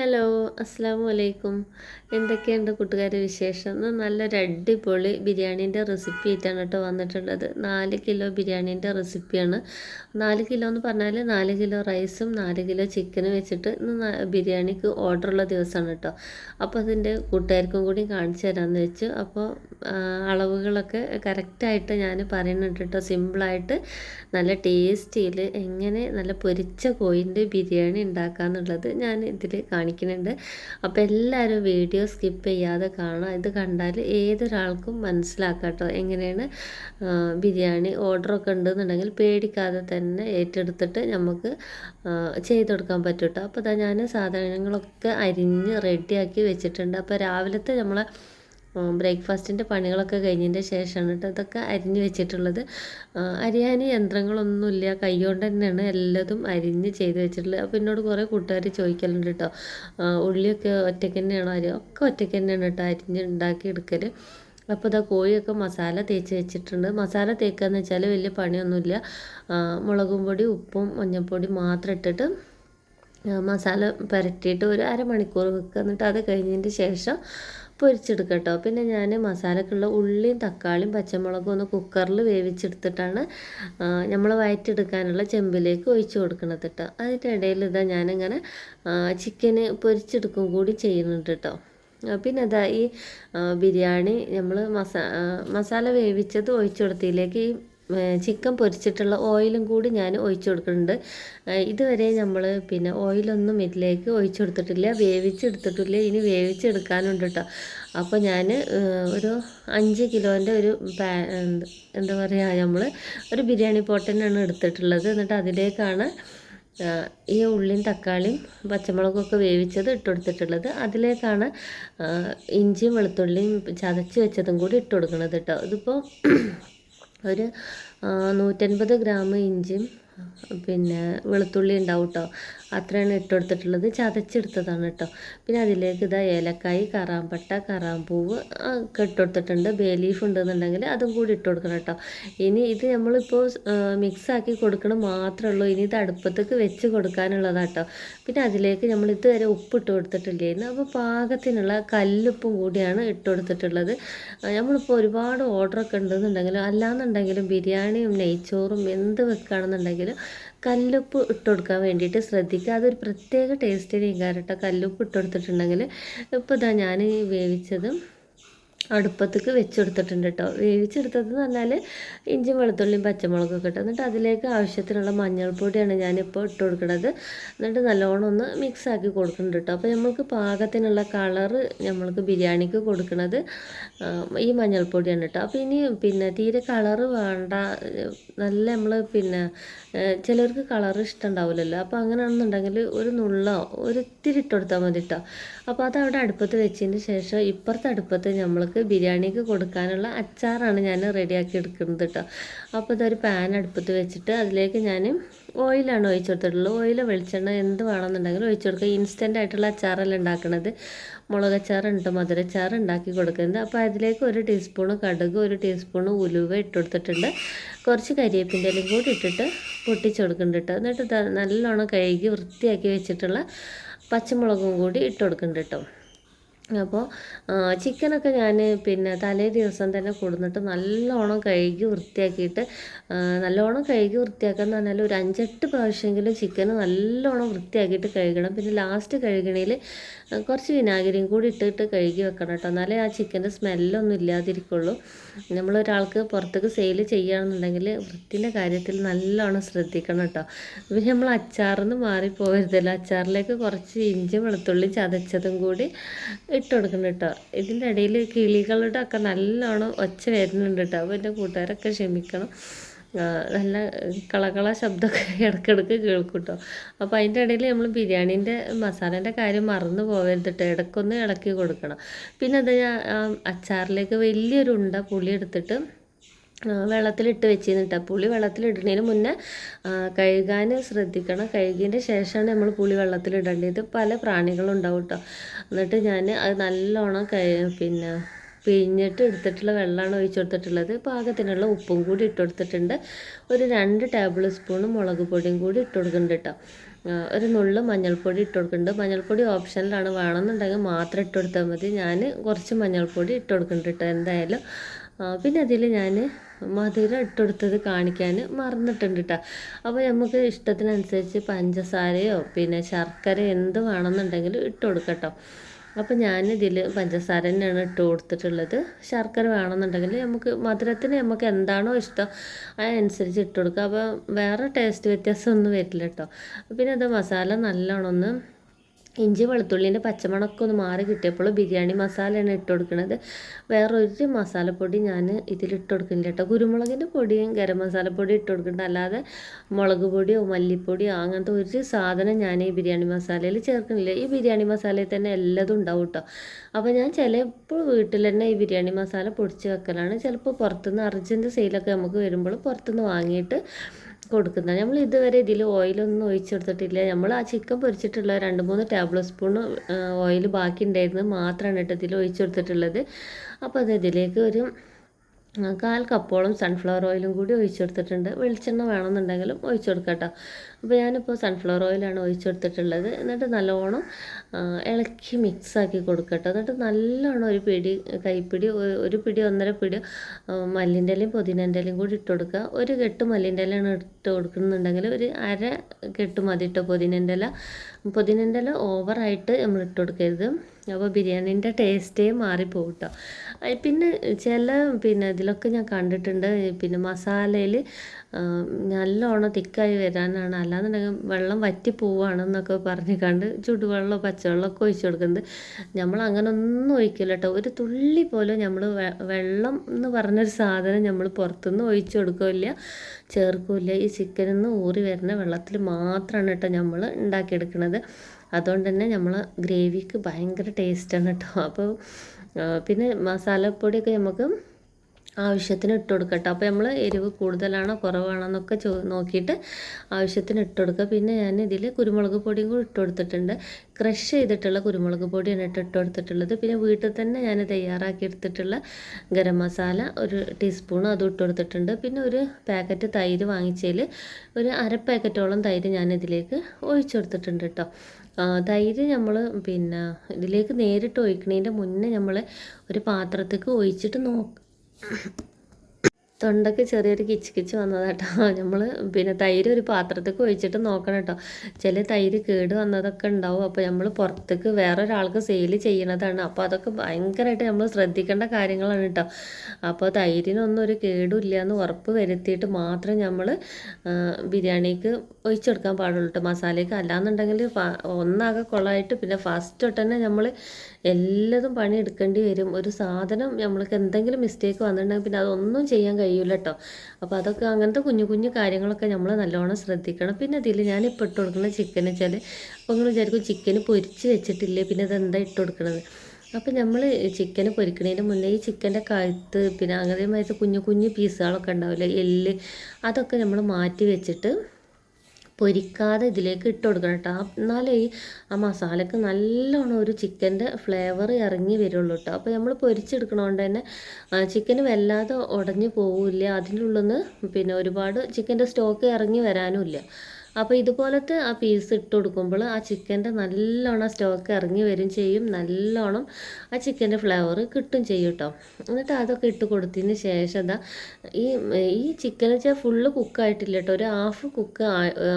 Hello അസ്സാം വലൈക്കും എന്തൊക്കെയുണ്ട് കൂട്ടുകാരെ വിശേഷം? ഇന്ന് നല്ലൊരു അടിപൊളി ബിരിയാണീന്റെ റെസിപ്പി ആയിട്ടാണ് കേട്ടോ വന്നിട്ടുള്ളത്. നാല് കിലോ ബിരിയാണീന്റെ റെസിപ്പിയാണ്. നാല് കിലോ എന്ന് പറഞ്ഞാൽ നാല് കിലോ റൈസും നാല് കിലോ ചിക്കനും വെച്ചിട്ട് ഇന്ന് ബിരിയാണിക്ക് ഓർഡറുള്ള ദിവസമാണ് കേട്ടോ. അപ്പോൾ അതിന്റെ കൂട്ടുകാർക്കും കൂടി കാണിച്ചു തരാമെന്ന് വെച്ചു. അപ്പോൾ അളവുകളൊക്കെ കറക്റ്റായിട്ട് ഞാൻ പറയുന്നുണ്ട് കേട്ടോ. സിമ്പിളായിട്ട് നല്ല ടേസ്റ്റിയിൽ എങ്ങനെ നല്ല പൊരിച്ച കോയിന്റെ ബിരിയാണി ഉണ്ടാക്കാന്നുള്ളത് ഞാൻ ഇതിൽ കാണിക്കുന്നുണ്ട്. അപ്പോൾ എല്ലാവരും വീഡിയോ സ്കിപ്പ് ചെയ്യാതെ കാണാം ഇത് കണ്ടാൽ ഏതൊരാൾക്കും മനസ്സിലാക്കാം കേട്ടോ എങ്ങനെയാണ് ബിരിയാണി ഓർഡറൊക്കെ ഉണ്ടെന്നുണ്ടെങ്കിൽ പേടിക്കാതെ തന്നെ ഏറ്റെടുത്തിട്ട് നമുക്ക് ചെയ്ത് കൊടുക്കാൻ പറ്റും കേട്ടോ അപ്പോൾ ഞാൻ സാധനങ്ങളൊക്കെ അരിഞ്ഞ് റെഡിയാക്കി വെച്ചിട്ടുണ്ട്. അപ്പോൾ രാവിലത്തെ നമ്മളെ ബ്രേക്ക്ഫാസ്റ്റിന്റെ പണികളൊക്കെ കഴിഞ്ഞതിന്റെ ശേഷമാണ് കേട്ടോ ഇതൊക്കെ അരിഞ്ഞ് വെച്ചിട്ടുള്ളത്. അരിയാൻ യന്ത്രങ്ങളൊന്നുമില്ല. കൈകൊണ്ട് തന്നെയാണ് എല്ലാതും അരിഞ്ഞ് ചെയ്ത് വെച്ചിട്ടുള്ളത്. അപ്പോൾ എന്നോട് കുറേ കൂട്ടുകാർ ചോദിക്കലുണ്ട് കേട്ടോ ഉള്ളിയൊക്കെ ഒറ്റയ്ക്ക് തന്നെയാണോ അരി? ഒക്കെ ഒറ്റയ്ക്ക് തന്നെയാണ് കേട്ടോ അരിഞ്ഞ് ഉണ്ടാക്കി എടുക്കൽ അപ്പോൾ ഇതാ കോഴിയൊക്കെ മസാല തേച്ച് വെച്ചിട്ടുണ്ട്. മസാല തേക്കുക വെച്ചാൽ വലിയ പണിയൊന്നുമില്ല. മുളകും പൊടി ഉപ്പും മഞ്ഞൾപ്പൊടി മാത്രം ഇട്ടിട്ട് മസാല പുരട്ടിയിട്ട് ഒരു അരമണിക്കൂർ വെക്കുക. എന്നിട്ട് അത് കഴിഞ്ഞതിന്റെ ശേഷം പൊരിച്ചെടുക്കുക കേട്ടോ പിന്നെ ഞാൻ മസാലക്കുള്ള ഉള്ളിയും തക്കാളിയും പച്ചമുളകും ഒന്ന് കുക്കറിൽ വേവിച്ചെടുത്തിട്ടാണ് നമ്മൾ വയറ്റെടുക്കാനുള്ള ചെമ്പിലേക്ക് ഒഴിച്ചു കൊടുക്കുന്നത് കേട്ടോ അതിന്റെ ഇടയിൽ ഇതാ ഞാനിങ്ങനെ ചിക്കന് പൊരിച്ചെടുക്കും കൂടി ചെയ്യുന്നുണ്ട് കേട്ടോ പിന്നെ അതാ ഈ ബിരിയാണി നമ്മൾ മസാ മസാല വേവിച്ചത് ഒഴിച്ചു കൊടുത്തതിലേക്ക് ഈ ചിക്കൻ പൊരിച്ചിട്ടുള്ള ഓയിലും കൂടി ഞാൻ ഒഴിച്ചു കൊടുക്കുന്നുണ്ട്. ഇതുവരെ നമ്മൾ പിന്നെ ഓയിലൊന്നും ഇതിലേക്ക് ഒഴിച്ചു കൊടുത്തിട്ടില്ല വേവിച്ചെടുത്തിട്ടില്ല. ഇനി വേവിച്ചെടുക്കാനുണ്ട് കേട്ടോ അപ്പോൾ ഞാൻ ഒരു അഞ്ച് കിലോന്റെ ഒരു എന്താ പറയുക നമ്മൾ ഒരു ബിരിയാണി പോട്ടനാണ് എടുത്തിട്ടുള്ളത്. എന്നിട്ട് അതിലേക്കാണ് ഈ ഉള്ളിയും തക്കാളിയും പച്ചമുളകൊക്കെ വേവിച്ചത് ഇട്ട് കൊടുത്തിട്ടുള്ളത്. അതിലേക്കാണ് ഇഞ്ചിയും വെളുത്തുള്ളിയും ചതച്ച് വെച്ചതും കൂടി ഇട്ട് കൊടുക്കുന്നത് കേട്ടോ ഇതിപ്പോൾ ഒരു നൂറ്റൻപത് ഗ്രാം ഇഞ്ചിയും പിന്നെ വെളുത്തുള്ളി ഉണ്ടാവും കേട്ടോ അത്രയാണ് ഇട്ട് കൊടുത്തിട്ടുള്ളത്. ചതച്ചെടുത്തതാണ് കേട്ടോ. പിന്നെ അതിലേക്ക് ഇതാ ഏലക്കായി കറാമ്പട്ട കറാമ്പൂവ് ഒക്കെ ഇട്ട് കൊടുത്തിട്ടുണ്ട്. ബേ ലീഫ് ഉണ്ടെന്നുണ്ടെങ്കിൽ അതും കൂടി ഇട്ട് കൊടുക്കണം കേട്ടോ. ഇനി ഇത് നമ്മളിപ്പോൾ മിക്സാക്കി കൊടുക്കണം മാത്രമേ ഉള്ളൂ. ഇനി ഇത് അടുപ്പത്തേക്ക് വെച്ച് കൊടുക്കാനുള്ളതാണ് കേട്ടോ. പിന്നെ അതിലേക്ക് നമ്മൾ ഇതുവരെ ഉപ്പ് ഇട്ട് കൊടുത്തിട്ടില്ലായിരുന്നു അപ്പോൾ പാകത്തിനുള്ള കല്ലുപ്പും കൂടിയാണ് ഇട്ട് കൊടുത്തിട്ടുള്ളത്. നമ്മളിപ്പോൾ ഒരുപാട് ഓർഡറൊക്കെ ഉണ്ടെന്നുണ്ടെങ്കിലും അല്ലാന്നുണ്ടെങ്കിലും ബിരിയാണിയും നെയ്ച്ചോറും എന്ത് വെക്കുകയാണെന്നുണ്ടെങ്കിലും കല്ലുപ്പ് ഇട്ട് കൊടുക്കാൻ വേണ്ടിയിട്ട് ശ്രദ്ധിക്കുക. അതൊരു പ്രത്യേക ടേസ്റ്റിന് കേട്ടോ കല്ലുപ്പ് ഇട്ട് കൊടുത്തിട്ടുണ്ടെങ്കിൽ ഇപ്പോൾ ഇതാ ഞാൻ വേവിച്ചതും അടുപ്പത്തേക്ക് വെച്ചെടുത്തിട്ടുണ്ട് കേട്ടോ. വേവിച്ചെടുത്തത് എന്ന് പറഞ്ഞാൽ ഇഞ്ചും വെളുത്തുള്ളിയും പച്ചമുളകൊക്കെ ഇട്ട് എന്നിട്ട് അതിലേക്ക് ആവശ്യത്തിനുള്ള മഞ്ഞൾപ്പൊടിയാണ് ഞാനിപ്പോൾ ഇട്ട് കൊടുക്കുന്നത്. എന്നിട്ട് നല്ലോണം ഒന്ന് മിക്സ് ആക്കി കൊടുക്കുന്നുണ്ട് കേട്ടോ. അപ്പോൾ നമ്മൾക്ക് പാകത്തിനുള്ള കളറ് നമ്മൾക്ക് ബിരിയാണിക്ക് കൊടുക്കുന്നത് ഈ മഞ്ഞൾപ്പൊടിയാണ് കേട്ടോ. അപ്പോൾ ഇനി പിന്നെ തീരെ കളറ് വേണ്ട നല്ല നമ്മൾ പിന്നെ ചിലർക്ക് കളർ ഇഷ്ടമുണ്ടാവില്ലല്ലോ അപ്പോൾ അങ്ങനെയാണെന്നുണ്ടെങ്കിൽ ഒരു നുള്ളോ ഒരു ഇത്തിരി ഇട്ട് കൊടുത്താൽ മതി കേട്ടോ. അപ്പോൾ അത് അവിടെ അടുപ്പത്ത് വെച്ചതിന് ശേഷം ഇപ്പുറത്തെ അടുപ്പത്ത് നമ്മൾക്ക് ബിരിയാണിക്ക് കൊടുക്കാനുള്ള അച്ചാറാണ് ഞാൻ റെഡിയാക്കി എടുക്കുന്നത് കേട്ടോ അപ്പോൾ ഇതൊരു പാൻ അടുപ്പത്ത് വെച്ചിട്ട് അതിലേക്ക് ഞാൻ ഓയിലാണ് ഒഴിച്ചു കൊടുത്തിട്ടുള്ളത്. ഓയിൽ വെളിച്ചെണ്ണ എന്ത് വേണമെന്നുണ്ടെങ്കിലും ഒഴിച്ചു കൊടുക്കുക. ഇൻസ്റ്റന്റ് ആയിട്ടുള്ള അച്ചാറല്ല ഉണ്ടാക്കുന്നത് മുളക് അച്ചാറുണ്ട് മധുരച്ചാർ ഉണ്ടാക്കി കൊടുക്കുന്നത്. അപ്പോൾ അതിലേക്ക് ഒരു ടീസ്പൂണ് കടുക് ഒരു ടീസ്പൂണ് ഉലുവ ഇട്ട് കൊടുത്തിട്ടുണ്ട്. കുറച്ച് കരിയേപ്പിന്റെ ഇലയും കൂടി ഇട്ടിട്ട് പൊട്ടിച്ച് കൊടുക്കുന്നുണ്ട് എന്നിട്ട് നല്ലോണം കഴുകി വൃത്തിയാക്കി വെച്ചിട്ടുള്ള പച്ചമുളകും കൂടി ഇട്ട് കൊടുക്കുന്നുണ്ട് കേട്ടോ അപ്പോൾ ചിക്കനൊക്കെ ഞാൻ പിന്നെ തലേ ദിവസം തന്നെ കൊടുന്നിട്ട് നല്ലോണം കഴുകി വൃത്തിയാക്കിയിട്ട് നല്ലോണം കഴുകി വൃത്തിയാക്കുക എന്ന് പറഞ്ഞാൽ ഒരു അഞ്ചെട്ട് പ്രാവശ്യമെങ്കിലും ചിക്കൻ നല്ലോണം വൃത്തിയാക്കിയിട്ട് കഴുകണം. പിന്നെ ലാസ്റ്റ് കഴുകണേൽ കുറച്ച് വിനാഗിരിയും കൂടി ഇട്ടിട്ട് കഴുകി വെക്കണം കേട്ടോ. എന്നാലേ ആ ചിക്കന്റെ സ്മെല്ലൊന്നും ഇല്ലാതിരിക്കുള്ളൂ. നമ്മളൊരാൾക്ക് പുറത്തേക്ക് സെയിൽ ചെയ്യുകയാണെന്നുണ്ടെങ്കിൽ വൃത്തിന്റെ കാര്യത്തിൽ നല്ലോണം ശ്രദ്ധിക്കണം കേട്ടോ. പിന്നെ നമ്മൾ അച്ചാറിന്ന് മാറിപ്പോകരുതല്ലോ അച്ചാറിലേക്ക് കുറച്ച് ഇഞ്ചി വെളുത്തുള്ളി ചതച്ചതും കൂടി ഇട്ട് കൊടുക്കണം കേട്ടോ. ഇതിന്റെ ഇടയിൽ കിളികളുടെ ഒക്കെ നല്ലോണം ഒച്ച വരുന്നുണ്ട് കേട്ടോ. അപ്പോൾ എന്റെ കൂട്ടുകാരൊക്കെ ക്ഷമിക്കണം. നല്ല കളകള ശബ്ദമൊക്കെ ഇടയ്ക്കിടയ്ക്ക് കേൾക്കും കേട്ടോ. അപ്പോൾ അതിന്റെ ഇടയിൽ നമ്മൾ ബിരിയാണീന്റെ മസാലേന്റെ കാര്യം മറന്നു പോകരുത് കേട്ടോ. ഇടയ്ക്കൊന്ന് ഇളക്കി കൊടുക്കണം. പിന്നെ അത് ഞാൻ അച്ചാറിലേക്ക് വലിയൊരു ഉണ്ട പുളി എടുത്തിട്ട് വെള്ളത്തിലിട്ട് വെച്ചിരുന്നിട്ട്. പുളി വെള്ളത്തിലിടുന്നതിന് മുന്നേ കഴുകാൻ ശ്രദ്ധിക്കണം. കഴുകിയതിന്റെ ശേഷമാണ് നമ്മൾ പുളി വെള്ളത്തിലിടേണ്ടത്. പല പ്രാണികളും ഉണ്ടാവും കേട്ടോ എന്നിട്ട് ഞാൻ അത് നല്ലോണം പിന്നെ പിഴിഞ്ഞിട്ട് എടുത്തിട്ടുള്ള വെള്ളമാണ് ഒഴിച്ചു കൊടുത്തിട്ടുള്ളത്. പാകത്തിനുള്ള ഉപ്പും കൂടി ഇട്ട് കൊടുത്തിട്ടുണ്ട്. ഒരു രണ്ട് ടേബിൾ സ്പൂൺ മുളക് പൊടിയും കൂടി ഇട്ട് കൊടുക്കുന്നുണ്ട് കേട്ടോ ഒരു നുള്ള് മഞ്ഞൾപ്പൊടി ഇട്ട് കൊടുക്കുന്നുണ്ട്. മഞ്ഞൾപ്പൊടി ഓപ്ഷനിലാണ്. വേണമെന്നുണ്ടെങ്കിൽ മാത്രം ഇട്ട് കൊടുത്താൽ മതി. ഞാൻ കുറച്ച് മഞ്ഞൾപ്പൊടി ഇട്ട് കൊടുക്കുന്നുണ്ട് കേട്ടോ എന്തായാലും. പിന്നെ അതിൽ ഞാൻ മധുരം ഇട്ടെടുത്തത് കാണിക്കാൻ മറന്നിട്ടുണ്ട് കേട്ടോ അപ്പോൾ നമുക്ക് ഇഷ്ടത്തിനനുസരിച്ച് പഞ്ചസാരയോ പിന്നെ ശർക്കര എന്ത് വേണമെന്നുണ്ടെങ്കിലും ഇട്ട് കൊടുക്കട്ടോ. അപ്പോൾ ഞാനിതിൽ പഞ്ചസാര തന്നെയാണ് ഇട്ട് കൊടുത്തിട്ടുള്ളത്. ശർക്കര വേണമെന്നുണ്ടെങ്കിൽ നമുക്ക് മധുരത്തിന് നമുക്ക് എന്താണോ ഇഷ്ടം അതിനനുസരിച്ച് ഇട്ട് കൊടുക്കുക അപ്പോൾ വേറെ ടേസ്റ്റ് വ്യത്യാസമൊന്നും വരില്ല കേട്ടോ. പിന്നെ അത് മസാല നല്ലോണം ഒന്ന് ഇഞ്ചി വെളുത്തുള്ളീന്റെ പച്ചമണമൊക്കെ ഒന്ന് മാറി കിട്ടിയപ്പോൾ ബിരിയാണി മസാലയാണ് ഇട്ട് കൊടുക്കുന്നത് വേറൊരു മസാലപ്പൊടി ഞാൻ ഇതിൽ ഇട്ട് കൊടുക്കുന്നില്ല കേട്ടോ. കുരുമുളകിന്റെ പൊടിയും ഗരം മസാലപ്പൊടി ഇട്ട് കൊടുക്കുന്നുണ്ട്. അല്ലാതെ മുളക് പൊടിയോ മല്ലിപ്പൊടിയോ അങ്ങനത്തെ ഒരു സാധനം ഞാൻ ഈ ബിരിയാണി മസാലയിൽ ചേർക്കുന്നില്ല. ഈ ബിരിയാണി മസാലയിൽ തന്നെ എല്ലാതും ഉണ്ടാവും കേട്ടോ. അപ്പോൾ ഞാൻ ചിലപ്പോൾ വീട്ടിൽ തന്നെ ഈ ബിരിയാണി മസാല പൊടിച്ച് വെക്കലാണ്. ചിലപ്പോൾ പുറത്തുനിന്ന് അർജന്റ് സെയിലൊക്കെ നമുക്ക് വരുമ്പോൾ പുറത്തുനിന്ന് വാങ്ങിയിട്ട് കൊടുക്കുന്നത്. നമ്മൾ ഇതുവരെ ഇതിൽ ഓയിലൊന്നും ഒഴിച്ചു കൊടുത്തിട്ടില്ല നമ്മൾ ആ ചിക്കൻ പൊരിച്ചിട്ടുള്ള രണ്ട് മൂന്ന് ടേബിൾ സ്പൂൺ ഓയിൽ ബാക്കി ഉണ്ടായിരുന്നത് മാത്രമാണ് കേട്ടോ ഇതിൽ ഒഴിച്ചു കൊടുത്തിട്ടുള്ളത് അപ്പോൾ അത് ഇതിലേക്ക് ഒരു കാൽ കപ്പോളം സൺഫ്ലവർ ഓയിലും കൂടി ഒഴിച്ചു കൊടുത്തിട്ടുണ്ട് വെളിച്ചെണ്ണ വേണമെന്നുണ്ടെങ്കിലും ഒഴിച്ചു കൊടുക്കാം കേട്ടോ അപ്പോൾ ഞാനിപ്പോൾ സൺഫ്ലവർ ഓയിലാണ് ഒഴിച്ചു കൊടുത്തിട്ടുള്ളത് എന്നിട്ട് നല്ലോണം ഇളക്കി മിക്സ് ആക്കി കൊടുക്കട്ടോ. എന്നിട്ട് നല്ലോണം ഒരു പിടി കൈപ്പിടി ഒരു പിടി ഒന്നര പിടി മല്ലിന്റെ ഇലയും പുതിനന്റെ ഇലയും കൂടി ഇട്ട് കൊടുക്കുക. ഒരു കെട്ട് മല്ലിന്റെ ഇലയാണ് ഇട്ട് കൊടുക്കുന്നുണ്ടെങ്കിൽ ഒരു അര കെട്ട് മതി ഇട്ടോ പുതിനന്റെ ഇല. പുതിനന്റെ ഇല ഓവറായിട്ട് നമ്മൾ ഇട്ട് കൊടുക്കരുത്. അപ്പോൾ ബിരിയാണീന്റെ ടേസ്റ്റേ മാറിപ്പോകും കേട്ടോ അയ് പിന്നെ ചില പിന്നെ ഇതിലൊക്കെ ഞാൻ കണ്ടിട്ടുണ്ട്. പിന്നെ മസാലയിൽ നല്ലോണം തിക്കായി വരാനാണ്. അല്ലാന്നുണ്ടെങ്കിൽ വെള്ളം വറ്റി പോവുകയാണെന്നൊക്കെ പറഞ്ഞ് കണ്ട് ചുടുവെള്ളമോ പച്ചവെള്ളമൊക്കെ ഒഴിച്ചു കൊടുക്കുന്നത് നമ്മൾ അങ്ങനെ ഒന്നും ഒഴിക്കില്ല കേട്ടോ ഒരു തുള്ളി പോലും നമ്മൾ വെള്ളം എന്ന് പറഞ്ഞൊരു സാധനം നമ്മൾ പുറത്തുനിന്ന് ഒഴിച്ചു കൊടുക്കില്ല. ചേർക്കില്ല. ഈ ചിക്കനിൽ നിന്ന് ഊറി വരുന്ന വെള്ളത്തിൽ മാത്രമാണ് കേട്ടോ നമ്മൾ ഉണ്ടാക്കിയെടുക്കുന്നത് അതുകൊണ്ട് തന്നെ നമ്മൾ ഗ്രേവിക്ക് ഭയങ്കര ടേസ്റ്റാണ് കേട്ടോ അപ്പോൾ പിന്നെ മസാലപ്പൊടിയൊക്കെ നമുക്ക് ആവശ്യത്തിന് ഇട്ട് കൊടുക്കട്ടെ. അപ്പോൾ നമ്മൾ എരിവ് കൂടുതലാണോ കുറവാണോ എന്നൊക്കെ ചോ നോക്കിയിട്ട് ആവശ്യത്തിന് ഇട്ട് കൊടുക്കുക. പിന്നെ ഞാൻ ഇതിൽ കുരുമുളക് പൊടിയും കൂടി ഇട്ട് കൊടുത്തിട്ടുണ്ട്. ക്രഷ് ചെയ്തിട്ടുള്ള കുരുമുളക് പൊടിയാണ് ഇട്ട് ഇട്ട് കൊടുത്തിട്ടുള്ളത്. പിന്നെ വീട്ടിൽ തന്നെ ഞാൻ തയ്യാറാക്കി എടുത്തിട്ടുള്ള ഗരം മസാല ഒരു ടീസ്പൂൺ അതും ഇട്ട് കൊടുത്തിട്ടുണ്ട്. പിന്നെ ഒരു പാക്കറ്റ് തൈര് വാങ്ങിച്ചതിൽ ഒരു അര പാക്കറ്റോളം തൈര് ഞാൻ ഇതിലേക്ക് ഒഴിച്ചു കൊടുത്തിട്ടുണ്ട് കേട്ടോ തൈര് നമ്മൾ പിന്നെ ഇതിലേക്ക് നേരിട്ട് ഒഴിക്കണതിന്റെ മുന്നേ നമ്മൾ ഒരു പാത്രത്തേക്ക് ഒഴിച്ചിട്ട് നോക്ക് തൊണ്ടയ്ക്ക് ചെറിയൊരു കിച്ച് കിച്ച് വന്നതാട്ടോ. നമ്മൾ പിന്നെ തൈര് ഒരു പാത്രത്തേക്ക് ഒഴിച്ചിട്ട് നോക്കണം കേട്ടോ. ചില തൈര് കേട് വന്നതൊക്കെ ഉണ്ടാവും. അപ്പോൾ നമ്മൾ പുറത്തേക്ക് വേറെ ഒരാൾക്ക് സെയിൽ ചെയ്യണതാണ്. അപ്പോൾ അതൊക്കെ ഭയങ്കരമായിട്ട് നമ്മൾ ശ്രദ്ധിക്കേണ്ട കാര്യങ്ങളാണ് കേട്ടോ. അപ്പോൾ തൈരിനൊന്നും ഒരു കേടുമില്ല എന്ന് ഉറപ്പ് വരുത്തിയിട്ട് മാത്രം നമ്മൾ ബിരിയാണിക്ക് ഒഴിച്ചെടുക്കാൻ പാടുള്ളൂ കേട്ടോ. മസാലയ്ക്ക് അല്ലാന്നുണ്ടെങ്കിൽ ഒന്നാകെ കൊളമായിട്ട് പിന്നെ ഫസ്റ്റ് തൊട്ട് തന്നെ നമ്മൾ എല്ലാതും പണിയെടുക്കേണ്ടി വരും. ഒരു സാധനം നമ്മൾക്ക് എന്തെങ്കിലും മിസ്റ്റേക്ക് വന്നിട്ടുണ്ടെങ്കിൽ പിന്നെ അതൊന്നും ചെയ്യാൻ കഴിയില്ല കേട്ടോ അപ്പോൾ അതൊക്കെ അങ്ങനത്തെ കുഞ്ഞു കുഞ്ഞു കാര്യങ്ങളൊക്കെ നമ്മൾ നല്ലോണം ശ്രദ്ധിക്കണം. പിന്നെ ഇതിൽ ഞാൻ ഇപ്പോൾ ഇട്ട് കൊടുക്കുന്ന ചിക്കൻ വെച്ചാൽ അപ്പോൾ നിങ്ങൾ വിചാരിക്കും ചിക്കൻ പൊരിച്ച് വെച്ചിട്ടില്ലേ? പിന്നെ ഇതെന്താ ഇട്ട് കൊടുക്കണത്? അപ്പോൾ നമ്മൾ ചിക്കൻ പൊരിക്കണതിന് മുന്നേ ഈ ചിക്കന്റെ കഴുത്ത് പിന്നെ അതേമാതിരി കുഞ്ഞു കുഞ്ഞു പീസുകളൊക്കെ ഉണ്ടാവില്ലേ? എല്ല് അതൊക്കെ നമ്മൾ മാറ്റി വെച്ചിട്ട് പൊരിക്കാതെ ഇതിലേക്ക് ഇട്ട് കൊടുക്കണം കേട്ടോ. എന്നാലേ ആ മസാലക്ക് നല്ലോണം ഒരു ചിക്കന്റെ ഫ്ലേവർ ഇറങ്ങി വരുള്ളൂ കേട്ടോ. അപ്പോൾ നമ്മൾ പൊരിച്ചെടുക്കണോണ്ട് തന്നെ ചിക്കന് വല്ലാതെ ഉടഞ്ഞു പോവില്ല അതിന്റെ നിന്ന് പിന്നെ ഒരുപാട് ചിക്കന്റെ സ്റ്റോക്ക് ഇറങ്ങി വരാനും ഇല്ല അപ്പോൾ ഇതുപോലത്തെ ആ പീസ് ഇട്ട് കൊടുക്കുമ്പോൾ ആ ചിക്കന്റെ നല്ലോണം സ്റ്റോക്ക് ഇറങ്ങി വരും ചെയ്യും. നല്ലോണം ആ ചിക്കന്റെ ഫ്ലേവർ കിട്ടും ചെയ്യും കേട്ടോ. എന്നിട്ട് അതൊക്കെ ഇട്ട് കൊടുത്തതിന് ശേഷം എന്താ ഈ ഈ ചിക്കൻ വെച്ചാൽ ഫുള്ള് കുക്കായിട്ടില്ല കേട്ടോ. ഒരു ഹാഫ് കുക്ക്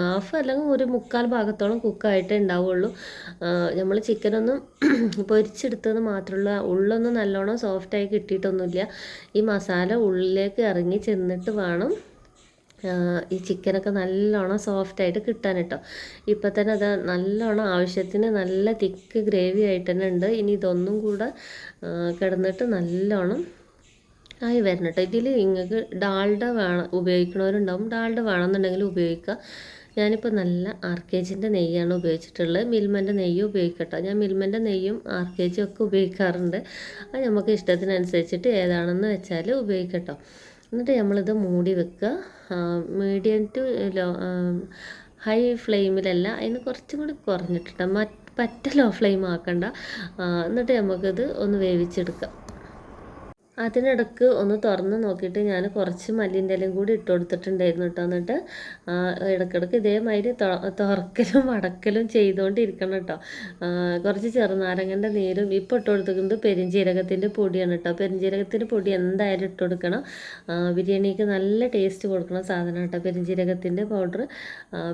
ഹാഫ് അല്ലെങ്കിൽ ഒരു മുക്കാൽ ഭാഗത്തോളം കുക്കായിട്ടേ ഉണ്ടാവുള്ളൂ. നമ്മൾ ചിക്കനൊന്നും പൊരിച്ചെടുത്തത് മാത്രമുള്ള ഉള്ളൊന്നും നല്ലോണം സോഫ്റ്റായി കിട്ടിയിട്ടൊന്നുമില്ല. ഈ മസാല ഉള്ളിലേക്ക് ഇറങ്ങി ചെന്നിട്ട് വേണം ഈ ചിക്കനൊക്കെ നല്ലോണം സോഫ്റ്റായിട്ട് കിട്ടാൻ കേട്ടോ ഇപ്പം തന്നെ അത് നല്ലോണം ആവശ്യത്തിന് നല്ല തിക്ക് ഗ്രേവി ആയിട്ട് തന്നെ ഉണ്ട്. ഇനി ഇതൊന്നും കൂടെ കിടന്നിട്ട് നല്ലോണം ആയി വരണം കേട്ടോ ഇതിൽ നിങ്ങൾക്ക് ഡാൽഡ വേണം ഉപയോഗിക്കണവരുണ്ടാവും. ഡാൽഡ വേണമെന്നുണ്ടെങ്കിൽ ഉപയോഗിക്കുക ഞാനിപ്പോൾ നല്ല ആർ കെ ജിന്റെ നെയ്യാണ് ഉപയോഗിച്ചിട്ടുള്ളത്. മിൽമന്റെ നെയ്യ് ഉപയോഗിക്കട്ടോ ഞാൻ മിൽമന്റെ നെയ്യും ആർ കെ ജിയും ഒക്കെ ഉപയോഗിക്കാറുണ്ട്. അത് നമുക്ക് ഇഷ്ടത്തിനനുസരിച്ചിട്ട് ഏതാണെന്ന് വെച്ചാൽ ഉപയോഗിക്കട്ടോ എന്നിട്ട് നമ്മളിത് മൂടി വെക്കുക. മീഡിയം ടു ലോ ഹൈ ഫ്ലെയിമിലല്ല അതിന് കുറച്ചും കൂടി കുറഞ്ഞിട്ടിട്ട് മറ്റ് പറ്റ ലോ ഫ്ലെയിം ആക്കണ്ട. എന്നിട്ട് നമുക്കിത് ഒന്ന് വേവിച്ചെടുക്കാം. അതിനിടക്ക് ഒന്ന് തുറന്ന് നോക്കിയിട്ട് ഞാൻ കുറച്ച് മല്ലിന്റെ ഇലയും കൂടി ഇട്ട് കൊടുത്തിട്ടുണ്ടായിരുന്നു കേട്ടോ. എന്നിട്ട് ഇടയ്ക്കിടയ്ക്ക് ഇതേമാതിരി തുറക്കലും അടക്കലും ചെയ്തുകൊണ്ടിരിക്കണം കേട്ടോ. കുറച്ച് ചെറുനാരങ്ങന്റെ നീരും ഇപ്പോൾ ഇട്ട് കൊടുത്തിരിക്കുന്നത് പെരിഞ്ജീരകത്തിന്റെ പൊടിയാണ് കേട്ടോ. പെരിഞ്ജീരകത്തിന്റെ പൊടി എന്തായാലും ഇട്ട് കൊടുക്കണം. ബിരിയാണിക്ക് നല്ല ടേസ്റ്റ് കൊടുക്കുന്ന സാധനം കേട്ടോ പെരിഞ്ജീരകത്തിന്റെ പൗഡർ.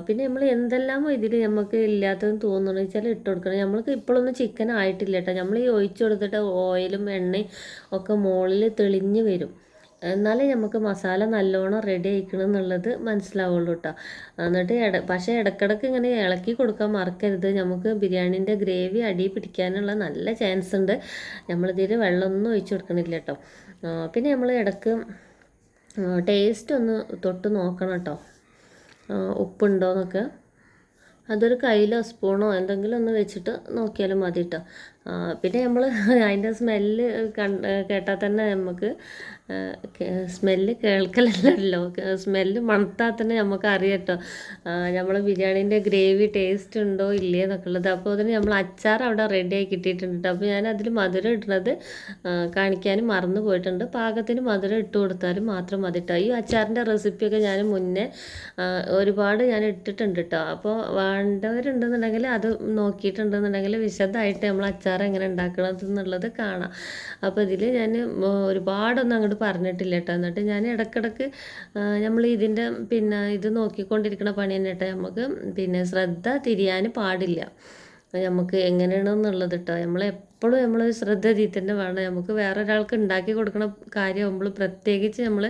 പിന്നെ നമ്മൾ എന്തെല്ലാമോ ഇതിൽ നമുക്ക് ഇല്ലാത്തതെന്ന് തോന്നുന്നു വെച്ചാൽ ഇട്ട് കൊടുക്കണം. നമ്മൾക്ക് ഇപ്പോഴൊന്നും ചിക്കൻ ആയിട്ടില്ല കേട്ടോ. നമ്മൾ ഈ ഒഴിച്ചു കൊടുത്തിട്ട് ഓയിലും എണ്ണയും ഒക്കെ മുകളിൽ തെളിഞ്ഞ് വരും. എന്നാലേ നമുക്ക് മസാല നല്ലോണം റെഡി ആയിക്കണം എന്നുള്ളത് മനസ്സിലാവുള്ളൂ കേട്ടോ എന്നിട്ട് ഇട പക്ഷേ ഇടക്കിടക്ക് ഇങ്ങനെ ഇളക്കി കൊടുക്കാൻ മറക്കരുത്. നമുക്ക് ബിരിയാണീന്റെ ഗ്രേവി അടി പിടിക്കാനുള്ള നല്ല ചാൻസ് ഉണ്ട്. നമ്മളിതിൽ വെള്ളമൊന്നും ഒഴിച്ചു കൊടുക്കണില്ല കേട്ടോ പിന്നെ നമ്മൾ ഇടയ്ക്ക് ടേസ്റ്റ് ഒന്ന് തൊട്ട് നോക്കണം കേട്ടോ ഉപ്പുണ്ടോയെന്നൊക്കെ അതൊരു കയ്യിലോ സ്പൂണോ എന്തെങ്കിലും ഒന്ന് വെച്ചിട്ട് നോക്കിയാലും മതി കേട്ടോ പിന്നെ നമ്മൾ അതിന്റെ സ്മെല്ല് കേട്ടാൽ തന്നെ നമുക്ക് സ്മെല്ല് കേൾക്കലല്ലോ സ്മെല്ല് മണത്താൽ തന്നെ നമുക്ക് അറിയട്ടോ നമ്മൾ ബിരിയാണീന്റെ ഗ്രേവി ടേസ്റ്റ് ഉണ്ടോ ഇല്ലേ എന്നൊക്കെ ഉള്ളത് അപ്പോൾ അതിന് നമ്മൾ അച്ചാർ അവിടെ റെഡി ആക്കി കിട്ടിയിട്ടുണ്ട് അപ്പോൾ ഞാൻ അതിൽ മധുരം ഇടുന്നത് കാണിക്കാനും മറന്നു പോയിട്ടുണ്ട്. പാകത്തിന് മധുരം ഇട്ട് കൊടുത്താലും മാത്രം മതി കേട്ടോ. ഈ അച്ചാറിന്റെ റെസിപ്പിയൊക്കെ ഞാൻ മുന്നേ ഒരുപാട് ഞാൻ ഇട്ടിട്ടുണ്ട് കേട്ടോ. അപ്പോൾ വേണ്ടവരുണ്ടെന്നുണ്ടെങ്കിൽ അത് നോക്കിയിട്ടുണ്ടെന്നുണ്ടെങ്കിൽ വിശദമായിട്ട് നമ്മൾ അച്ചാർ എങ്ങനെ ഉണ്ടാക്കണത് എന്നുള്ളത് കാണാം. അപ്പോൾ ഇതിൽ ഞാൻ ഒരുപാടൊന്നും അങ്ങോട്ട് പറഞ്ഞിട്ടില്ല കേട്ടോ. എന്നിട്ട് ഞാൻ ഇടക്കിടക്ക് നമ്മൾ ഇതിന്റെ പിന്നെ ഇത് നോക്കിക്കൊണ്ടിരിക്കുന്ന പണി തന്നെ കേട്ടോ നമുക്ക് പിന്നെ ശ്രദ്ധ തിരിയാൻ പാടില്ല. നമുക്ക് എങ്ങനെയാണെന്നുള്ളത് കേട്ടോ നമ്മൾ എപ്പോഴും നമ്മൾ ശ്രദ്ധ ഇതിൽ തന്നെ വേണം. നമുക്ക് വേറെ ഒരാൾക്ക് ഉണ്ടാക്കി കൊടുക്കണ കാര്യമാകുമ്പോൾ പ്രത്യേകിച്ച് നമ്മൾ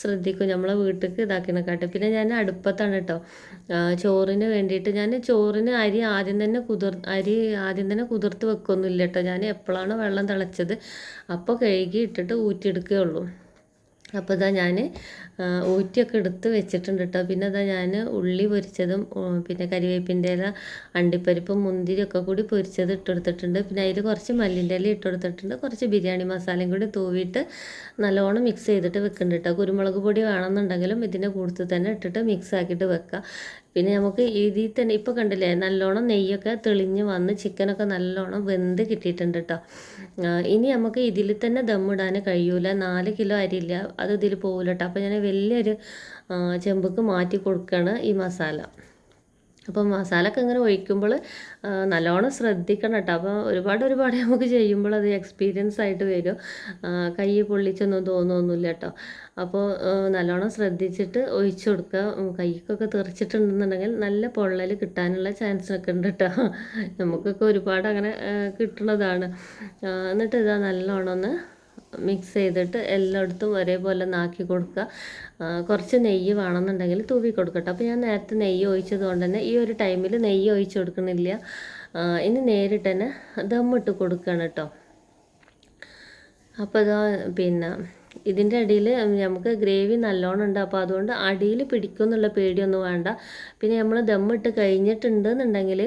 ശ്രദ്ധിക്കും. നമ്മളെ വീട്ടിലേക്ക് ഇതാക്കണക്കാട്ട്. പിന്നെ ഞാൻ അടുപ്പത്താണ് കേട്ടോ ചോറിന് വേണ്ടിയിട്ട് ഞാൻ ചോറിന് അരി ആദ്യം തന്നെ കുതിർ അരി ആദ്യം തന്നെ കുതിർത്ത് വെക്കൊന്നുമില്ല കേട്ടോ ഞാൻ എപ്പോഴാണ് വെള്ളം തിളച്ചത് അപ്പോൾ കഴുകി ഇട്ടിട്ട് ഊറ്റിയെടുക്കുകയുള്ളൂ. അപ്പോൾ ഇതാ ഞാൻ ഊറ്റിയൊക്കെ എടുത്ത് വെച്ചിട്ടുണ്ട് കേട്ടോ പിന്നെ ഇതാ ഞാൻ ഉള്ളി പൊരിച്ചതും പിന്നെ കരിവേപ്പിന്റെ ഇല അണ്ടിപ്പരിപ്പും മുന്തിരിയൊക്കെ കൂടി പൊരിച്ചത് ഇട്ടെടുത്തിട്ടുണ്ട്. പിന്നെ അതിൽ കുറച്ച് മല്ലിന്റെ ഇല ഇട്ടെടുത്തിട്ടുണ്ട്. കുറച്ച് ബിരിയാണി മസാലയും കൂടി തൂവിയിട്ട് നല്ലോണം മിക്സ് ചെയ്തിട്ട് വെക്കുന്നുണ്ട് കേട്ടോ കുരുമുളക് പൊടി വേണമെന്നുണ്ടെങ്കിലും ഇതിന്റെ കൂടുതൽ തന്നെ ഇട്ടിട്ട് മിക്സ് ആക്കിയിട്ട് വെക്കുക പിന്നെ നമുക്ക് ഇതിൽ തന്നെ ഇപ്പോൾ കണ്ടില്ലേ നല്ലോണം നെയ്യൊക്കെ തെളിഞ്ഞ് വന്ന് ചിക്കനൊക്കെ നല്ലോണം വെന്ത് കിട്ടിയിട്ടുണ്ട് കേട്ടോ ഇനി നമുക്ക് ഇതിൽ തന്നെ ദമ്മിടാൻ കഴിയൂല. നാല് കിലോ അരിയില്ല അത് ഇതിൽ പോകില്ല കേട്ടോ അപ്പോൾ ഞാൻ വലിയൊരു ചെമ്പക്ക് മാറ്റി കൊടുക്കുകയാണ് ഈ മസാല. അപ്പോൾ മസാലയൊക്കെ ഇങ്ങനെ ഒഴിക്കുമ്പോൾ നല്ലോണം ശ്രദ്ധിക്കണം കേട്ടോ. അപ്പോൾ ഒരുപാട് ഒരുപാട് നമുക്ക് ചെയ്യുമ്പോൾ അത് എക്സ്പീരിയൻസ് ആയിട്ട് വരും. കൈ പൊള്ളിച്ചൊന്നും തോന്നുമൊന്നുമില്ല കേട്ടോ. അപ്പോൾ നല്ലോണം ശ്രദ്ധിച്ചിട്ട് ഒഴിച്ചു കൊടുക്കുക. കൈക്കൊക്കെ തെറിച്ചിട്ടുണ്ടെന്നുണ്ടെങ്കിൽ നല്ല പൊള്ളൽ കിട്ടാനുള്ള ചാൻസ് ഒക്കെ ഉണ്ട് കേട്ടോ. നമുക്കൊക്കെ ഒരുപാട് അങ്ങനെ കിട്ടുന്നതാണ് എന്നിട്ട് ഇതാ നല്ലോണം ഒന്ന് മിക്സ് ചെയ്തിട്ട് എല്ലായിടത്തും ഒരേപോലെ നാക്കി കൊടുക്കുക. കുറച്ച് നെയ്യ് വേണമെന്നുണ്ടെങ്കിൽ തൂവി കൊടുക്കട്ടെ. അപ്പോൾ ഞാൻ നേരത്തെ നെയ്യ് ഒഴിച്ചത് കൊണ്ട് തന്നെ ഈ ഒരു ടൈമിൽ നെയ്യ് ഒഴിച്ച് കൊടുക്കണില്ല. ഇനി നേരിട്ട് തന്നെ ദമ്മിട്ട് കൊടുക്കുകയാണ് കേട്ടോ അപ്പോൾ ഇതാ പിന്നെ ഇതിന്റെ അടിയിൽ നമുക്ക് ഗ്രേവി നല്ലോണം ഉണ്ട്. അപ്പോൾ അതുകൊണ്ട് അടിയിൽ പിടിക്കും എന്നുള്ള പേടിയൊന്നും വേണ്ട. പിന്നെ നമ്മൾ ദമ്മിട്ട് കഴിഞ്ഞിട്ടുണ്ടെന്നുണ്ടെങ്കിൽ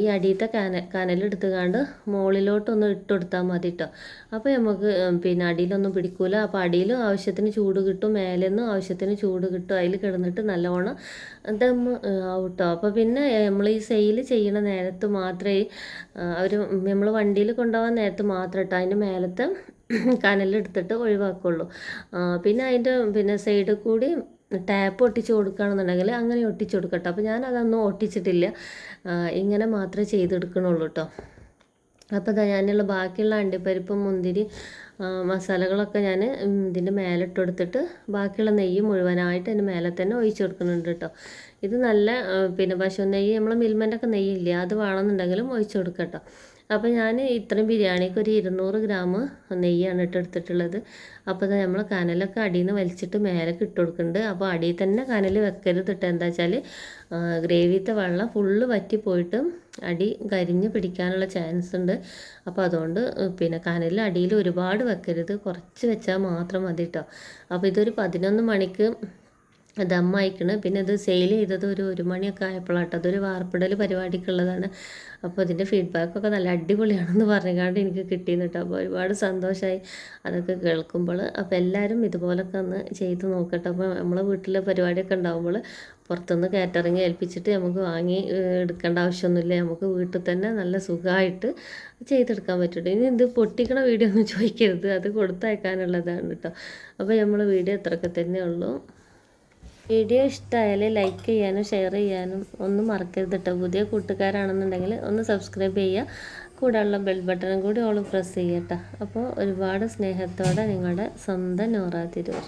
ഈ അടിയത്തെ കന കനലെടുത്ത് കാണ്ട് മുകളിലോട്ടൊന്ന് ഇട്ട് കൊടുത്താൽ മതി കേട്ടോ അപ്പോൾ നമുക്ക് പിന്നെ അടിയിലൊന്നും പിടിക്കൂല. അപ്പോൾ അടിയിലും ആവശ്യത്തിന് ചൂട് കിട്ടും മേലെന്നും ആവശ്യത്തിന് ചൂട് കിട്ടും. അതിൽ കിടന്നിട്ട് നല്ലോണം ദം കേട്ടോ അപ്പോൾ പിന്നെ നമ്മൾ ഈ സെയിൽ ചെയ്യണ നേരത്ത് മാത്രമേ അവർ നമ്മൾ വണ്ടിയിൽ കൊണ്ടുപോകാൻ നേരത്ത് മാത്രം കേട്ടോ അതിന്റെ മേലത്തെ കനലെടുത്തിട്ട് ഒഴിവാക്കുള്ളൂ. പിന്നെ അതിന്റെ പിന്നെ സൈഡിൽ കൂടി ടാപ്പ് ഒട്ടിച്ച് കൊടുക്കുകയാണെന്നുണ്ടെങ്കിൽ അങ്ങനെ ഒട്ടിച്ച് കൊടുക്കട്ടോ അപ്പോൾ ഞാൻ അതൊന്നും ഒട്ടിച്ചിട്ടില്ല ഇങ്ങനെ മാത്രമേ ചെയ്തെടുക്കണുള്ളൂ കേട്ടോ. അപ്പോൾ ഇതാ ഞാനുള്ള ബാക്കിയുള്ള അണ്ടിപ്പരിപ്പും മുന്തിരി മസാലകളൊക്കെ ഞാൻ ഇതിന്റെ മേലെ ഇട്ട് കൊടുത്തിട്ട് ബാക്കിയുള്ള നെയ്യ് മുഴുവനായിട്ട് അതിന്റെ മേലെ തന്നെ ഒഴിച്ചു കൊടുക്കുന്നുണ്ട് കേട്ടോ. ഇത് നല്ല പിന്നെ പശു നെയ്യ് നമ്മൾ മിൽമന്റെ ഒക്കെ നെയ്യില്ലേ അത് വേണമെന്നുണ്ടെങ്കിലും ഒഴിച്ചു കൊടുക്കട്ടോ കേട്ടോ. അപ്പോൾ ഞാൻ ഇത്രയും ബിരിയാണിക്ക് ഒരു ഇരുന്നൂറ് ഗ്രാം നെയ്യാണ് ഇട്ടെടുത്തിട്ടുള്ളത് അപ്പോൾ നമ്മൾ കനലൊക്കെ അടിയിൽ നിന്ന് വലിച്ചിട്ട് മേലെ ഇട്ട് കൊടുക്കുന്നുണ്ട്. അപ്പോൾ അടിയിൽ തന്നെ കനൽ വെക്കരുത് ഇട്ട് എന്താ വെച്ചാൽ ഗ്രേവിത്തെ വെള്ളം ഫുള്ള് വറ്റി പോയിട്ട് അടി കരിഞ്ഞ് പിടിക്കാനുള്ള ചാൻസ് ഉണ്ട്. അപ്പോൾ അതുകൊണ്ട് പിന്നെ കനലിൽ അടിയിൽ ഒരുപാട് വെക്കരുത്. കുറച്ച് വെച്ചാൽ മാത്രം മതി കേട്ടോ അപ്പോൾ ഇതൊരു പതിനൊന്ന് മണിക്ക് ദം അയക്കണ്. പിന്നെ ഇത് സെയിൽ ചെയ്തത് ഒരു ഒരു മണിയൊക്കെ ആയപ്പോഴാട്ടോ അതൊരു വാർപ്പിടൽ പരിപാടിക്കുള്ളതാണ്. അപ്പോൾ ഇതിന്റെ ഫീഡ്ബാക്കൊക്കെ നല്ല അടിപൊളിയാണെന്ന് പറഞ്ഞുകൊണ്ട് എനിക്ക് കിട്ടിയെന്ന് കേട്ടോ അപ്പോൾ ഒരുപാട് സന്തോഷമായി അതൊക്കെ കേൾക്കുമ്പോൾ. അപ്പോൾ എല്ലാവരും ഇതുപോലൊക്കെ ഒന്ന് ചെയ്ത് നോക്കട്ടെ. അപ്പോൾ നമ്മളെ വീട്ടിലെ പരിപാടിയൊക്കെ ഉണ്ടാകുമ്പോൾ പുറത്തുനിന്ന് കാറ്ററിങ് ഏൽപ്പിച്ചിട്ട് നമുക്ക് വാങ്ങി എടുക്കേണ്ട ആവശ്യമൊന്നുമില്ല. നമുക്ക് വീട്ടിൽ തന്നെ നല്ല സുഖമായിട്ട് ചെയ്തെടുക്കാൻ പറ്റും ഇനി ഇത് പൊട്ടിക്കണ വീഡിയോ ഒന്നും ചോദിക്കരുത്. അത് കൊടുത്തയക്കാനുള്ളതാണ് കേട്ടോ. അപ്പോൾ നമ്മൾ വീഡിയോ ഇത്രയൊക്കെ തന്നെ ഉള്ളൂ വീഡിയോ ഇഷ്ടമായാൽ ലൈക്ക് ചെയ്യാനും ഷെയർ ചെയ്യാനും ഒന്നും മറക്കരുത് കേട്ടോ പുതിയ കൂട്ടുകാരാണെന്നുണ്ടെങ്കിൽ ഒന്ന് സബ്സ്ക്രൈബ് ചെയ്യുക കൂടെയുള്ള ബെൽ ബട്ടണും കൂടി ഓൾ പ്രസ് ചെയ്യട്ടോ അപ്പോൾ ഒരുപാട് സ്നേഹത്തോടെ നിങ്ങളുടെ സ്വന്തം നോറ തിരൂർ.